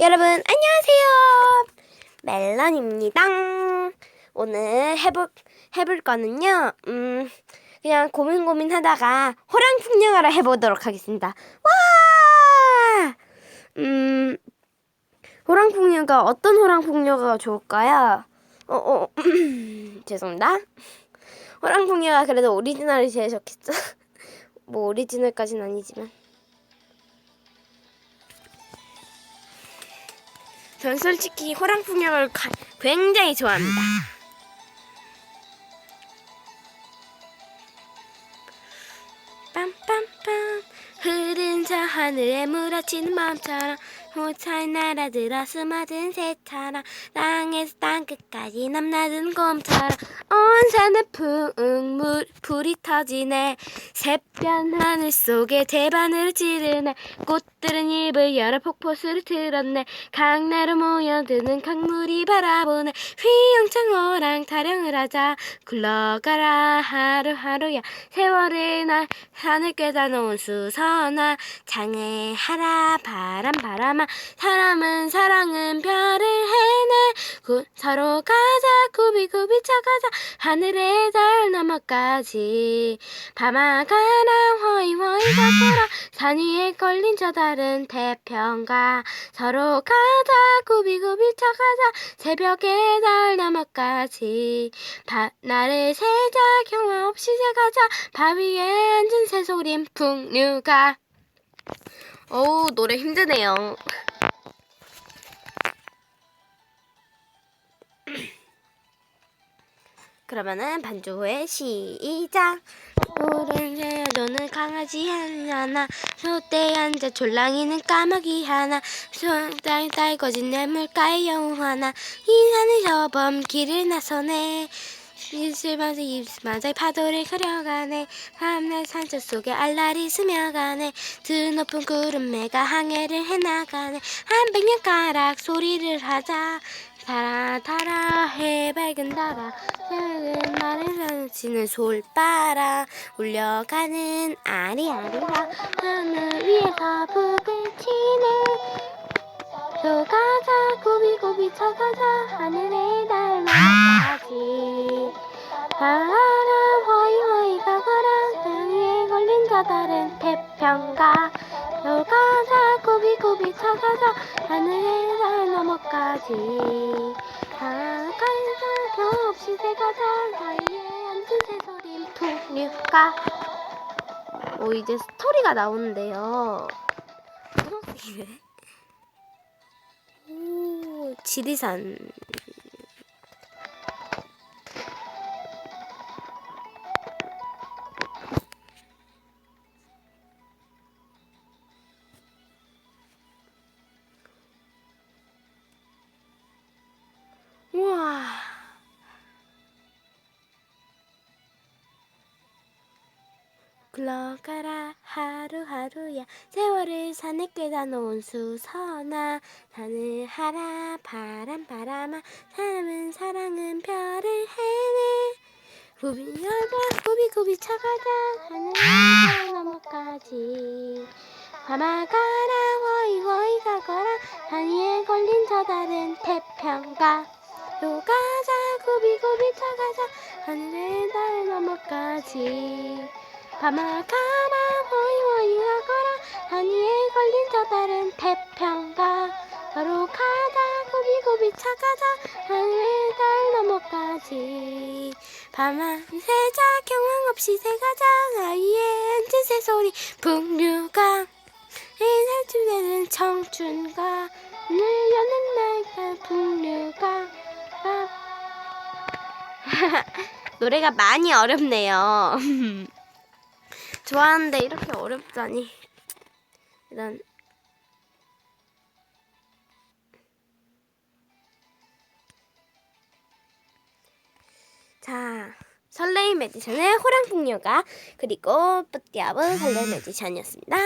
여러분 안녕하세요. 멜론입니다. 오늘 해볼 해볼 거는요. 음 그냥 고민 고민 하다가 호랑 풍령하러 해보도록 하겠습니다. 와! 음 호랑 풍령가 어떤 호랑 풍령가 좋을까요? 어, 어 죄송합니다. 호랑 풍령가 그래도 오리지널이 제일 좋겠죠. 뭐 오리지널까지는 아니지만. 전 솔직히 호랑 풍경을 가- 굉장히 좋아합니다. 빰빰빰 흐른 저 하늘에 물어치는 마음처럼 호차에 날아들어 스며든 새처럼 땅에서 땅끝까지 넘나드는 곰처럼 온 산에 풍물 불이 터지네. 새변 하늘 속에 대바늘을 찌르네. 꽃들은 입을 열어 폭포수를 틀었네. 강나루 모여드는 강물이 바라보네. 휘영창 호랑 타령을 하자. 굴러가라 하루하루야. 세월의 날 하늘 꿰다 놓은 수선아 장애하라 바람 바람 아 사람은 사랑은 별을 해내. 구, 서로 가자 구비구비 쳐가자. 하늘의 달 너머까지. 밤아 가라 허이 허이 가거라 산 위에 걸린 저 달은 태평가. 서로 가자 구비구비 쳐가자. 새벽의 달 너머까지. 바, 나를 세자 경화 없이 새가자. 바위에 앉은 새소린 풍류가 어우 노래 힘드네요. 그러면은 반주 후에 시작. 오른새 너는 강아지 하나 소떼 앉아 졸랑이는 까마귀 하나 소딸 딸거진 뇌물가의 영웅 하나 이 산을 저범 길을 나서네 입술마저 입술마저 파도를 그려가네. 밤낮 산초 속에 알랄이 스며가네. 드 높은 구름매가 항해를 해나가네. 한 백년 가락 소리를 하자. 달아 달아 해 밝은 달아. 새벽은 말을 지는 솔바라. 울려가는 아리아리라. 하늘 위에서 북을 치네. 저가자. 고비고비 쳐가자. 하늘의 달로까지 바람 허이허이 가거라. 땅 위에 걸린 저 달은 태평가. 저가자 고비고비 하늘의 달 너머까지. 가까이서 경 없이 새가자. 사이에 앉은 새소린 풍류가 오 이제 스토리가 나오는데요. 오, 지리산. 굴러가라. 하루하루야 세월을 산에 꿰다 놓은 수선아 산을 하라 바람 바람아. 사람은 사랑은 별을 해내 구비 여자 구비 구비 쳐가자. 하늘 너머까지. 밤아 가라 허이 허이 가거라. 산 위에 걸린 저 달은 태평가. 요 가자 구비 구비 쳐가자. 하늘의 달 너머까지 밤아 가라 허이허이 가거라. 산 위에 걸린 저 달은 태평가. 서로 가자 고비고비 쳐가자 하늘의 달 너머까지. 밤아 새자 경황 없이 새가자. 사이에 앉은 새소리 풍류가. 이날쯤에는 청춘가 눈을 여는 날가 풍류가. 아. 노래가 많이 어렵네요 좋아하는데 이렇게 어렵다니 일단 자 설레임 에디션의 호랑풍류가 그리고 뿌띠아브 설레임 에디션이었습니다.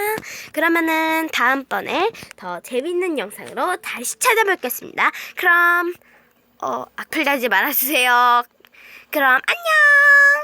그러면은 다음번에 더 재밌는 영상으로 다시 찾아뵙겠습니다. 그럼 어 악플 달지 말아주세요. 그럼 안녕.